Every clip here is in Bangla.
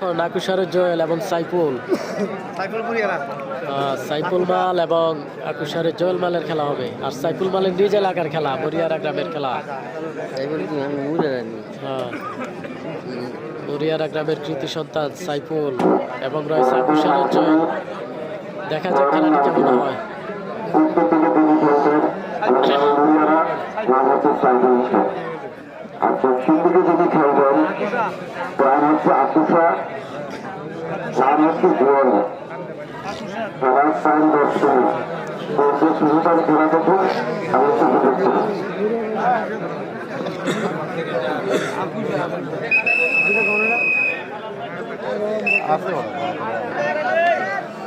নাকুশারের জয়েল এবং সাইফুল। সাইফুল আহ, সাইফুল মাল এবং আকুশারের জয়েল মালের খেলা হবে। আর সাইফুল মালের নিজ এলাকার খেলা বরিয়ারা গ্রামের খেলা। জানি। হ্যাঁ বরিয়ারা গ্রামের কৃতি সন্তান সাইফুল এবং রয়েছে আকুশারের জয়েল। দেখা যাক খেলাটি কেমন হয়। শেখ আর দক্ষিণ দিকে যিনি খেলবেন প্রাণ হচ্ছে আকুশা নাম হচ্ছে খেলার টাইম দশ মিনিট বলছে, শুধু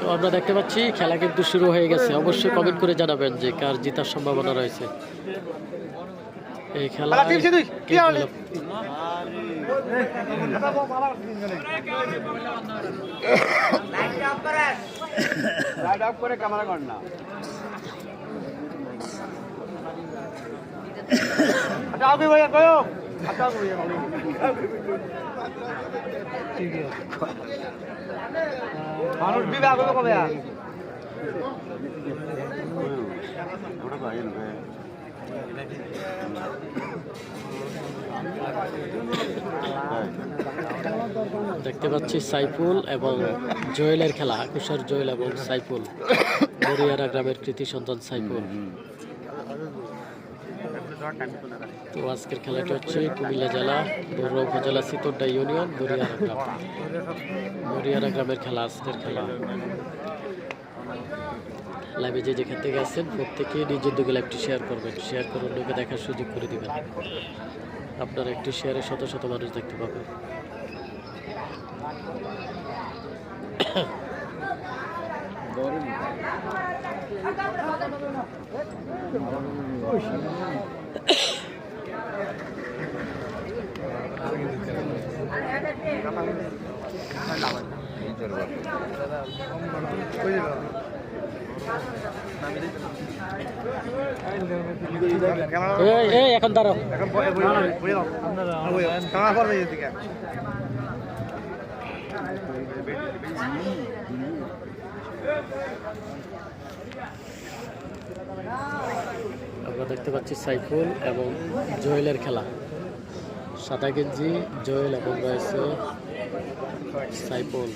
তো আমরা দেখতে পাচ্ছি খেলা কিন্তু শুরু হয়ে গেছে। অবশ্যই কমেন্ট করে জানাবেন যে কার জেতার সম্ভাবনা রয়েছে। এই খেলা করে মানুষ বিবাহ করবে কবে আর? দেখতে পাচ্ছি সাইফুল এবং জয়েলের খেলা আকুশার জয়েল এবং সাইফুল। বরিয়ারা গ্রামের কৃতি সন্তান সাইফুল। তো আজকের খেলাটি হচ্ছে কুমিল্লা জেলা বড়ুয়া উপজেলা সিতোড্ডা ইউনিয়ন বরিয়ারা গ্রাম। বরিয়ারা গ্রামের খেলা আজকের খেলা। লাইভে যে যেখান থেকে আসছেন প্রত্যেকে নিজের দিকে লাইভটি শেয়ার করবেন। শেয়ার করে অন্যকে দেখার সুযোগ করে দিবেন। আপনার একটি শেয়ারে শত শত মানুষ দেখতে পাবেন। এই এখন দাঁড়াও। এখন বয়ে আমরা দেখতে পাচ্ছি সাইফুল এবং জয়েলের খেলা। সাদা গেঞ্জি জয়েল এবং রয়েছে সাইফুল।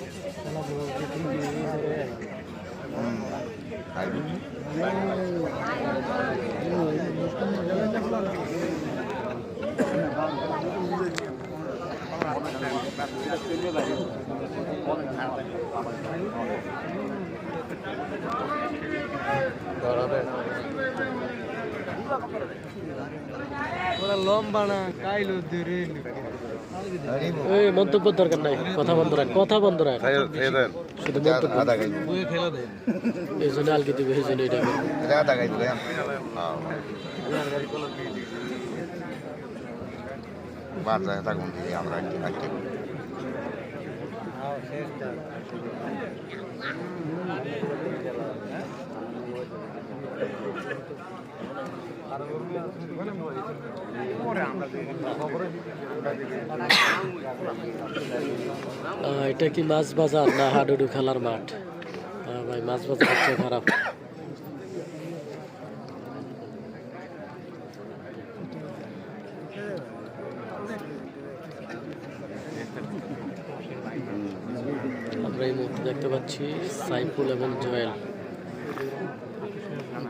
ওরা লম্বা না কাইলো এই মন্তব্য দরকার নাই কথা বন্ধ রাখ কথা বন্ধ রাখ। শুধু মন্তব্য। এই জন্য আলকে দিবে এই জন্য এটা। আমরা আহ, এটা কি মাছ বাজার না হাডুডু খেলার মাঠ? ভাই, মাছ বাজার হচ্ছে খারাপ। আমরা এই মুহূর্তে দেখতে পাচ্ছি সাইফুল এবং জয়েল।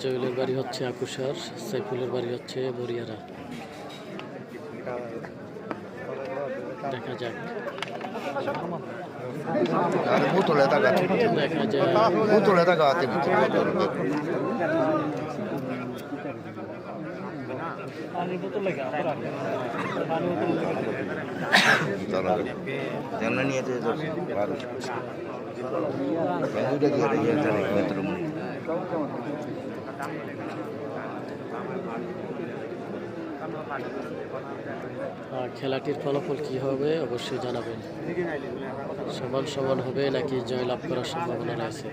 জয়েলের বাড়ি হচ্ছে আকুশার সাইফুলের বাড়ি হচ্ছে বরিয়ারা দেখা যাক। দেখা যায় আর খেলাটির ফলাফল কি হবে অবশ্যই জানাবেন। সমান সমান হবে নাকি জয়লাভ করার সম্ভাবনা রয়েছে?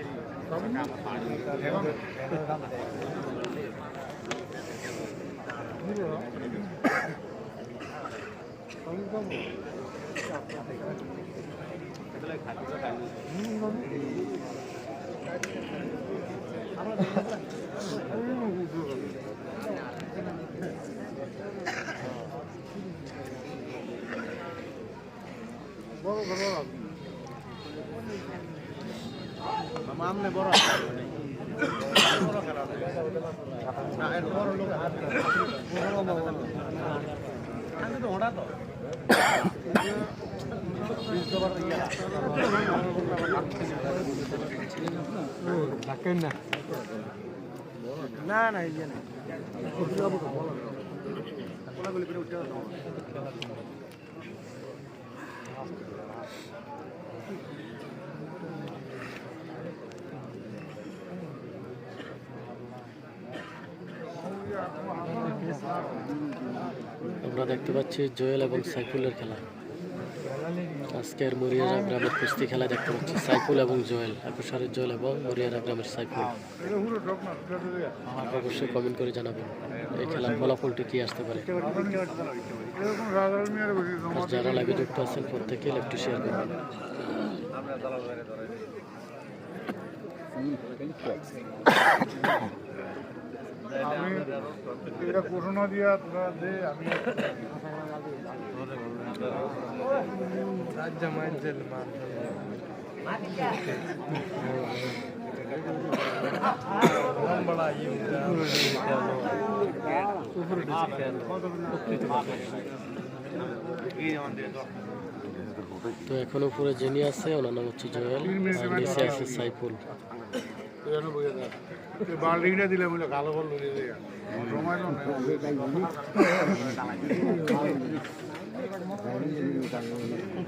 আমনে বড় বড় খেলা না এর বড় লোক হাত আমি তো ওটা তো না। না এই যে না। উঠে আসো আমরা দেখতে পাচ্ছি জোয়েল এবং সাইফুলের খেলা। আজকের মরিয়ারা গ্রামের কুস্তি খেলা দেখতে পাচ্ছি সাইফুল এবং জোয়েল একুশারের জোয়েল এবং মরিয়ারা গ্রামের সাইফুল। অবশ্যই কমেন্ট করে জানাবেন এই খেলার ফলাফলটি কি আসতে পারে। যারা লাইভে যুক্ত আছেন, প্রত্যেকে লাইভটি শেয়ার করবেন। আমি এটা ঘোষণা দিয়া তোরা দে আমি তো এখন উপরে যিনি আছে ওনার নাম হচ্ছে জোয়েল নিচে আছে সাইফুল। দিলে বলে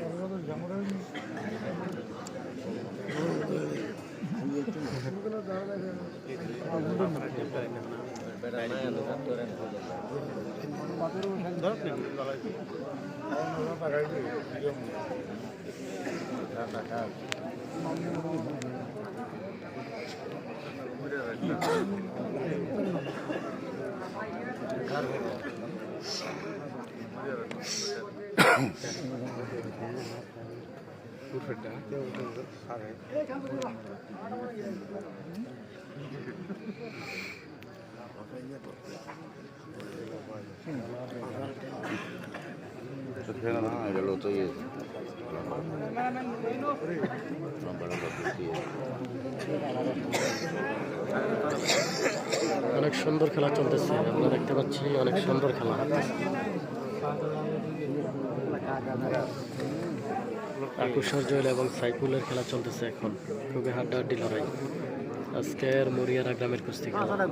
লুড়ে সময় অনেক সুন্দর খেলা চলতেছে। আমরা দেখতে পাচ্ছি অনেক সুন্দর খেলা। আকুশর জয়েল এবং সাইফুলের খেলা চলতেছে এখন। খুবই হাড্ডাহাড্ডি লড়াই। আজকের মরিয়ারা গ্রামের কুস্তি খেলা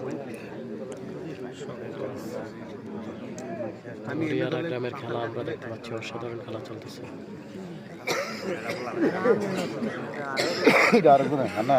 মরিয়ারা গ্রামের খেলা আমরা দেখতে পাচ্ছি। অসাধারণ খেলা চলতেছে। না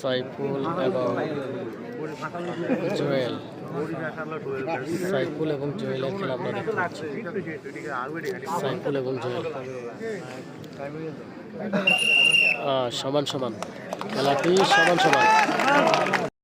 সাইফুল এবং জোয়েল। সাইফুল এবং জোয়েলের খেলা আমরা দেখতে পাচ্ছি। সাইফুল এবং জোয়েল। সমান সমান। খেলাটি সমান সমান।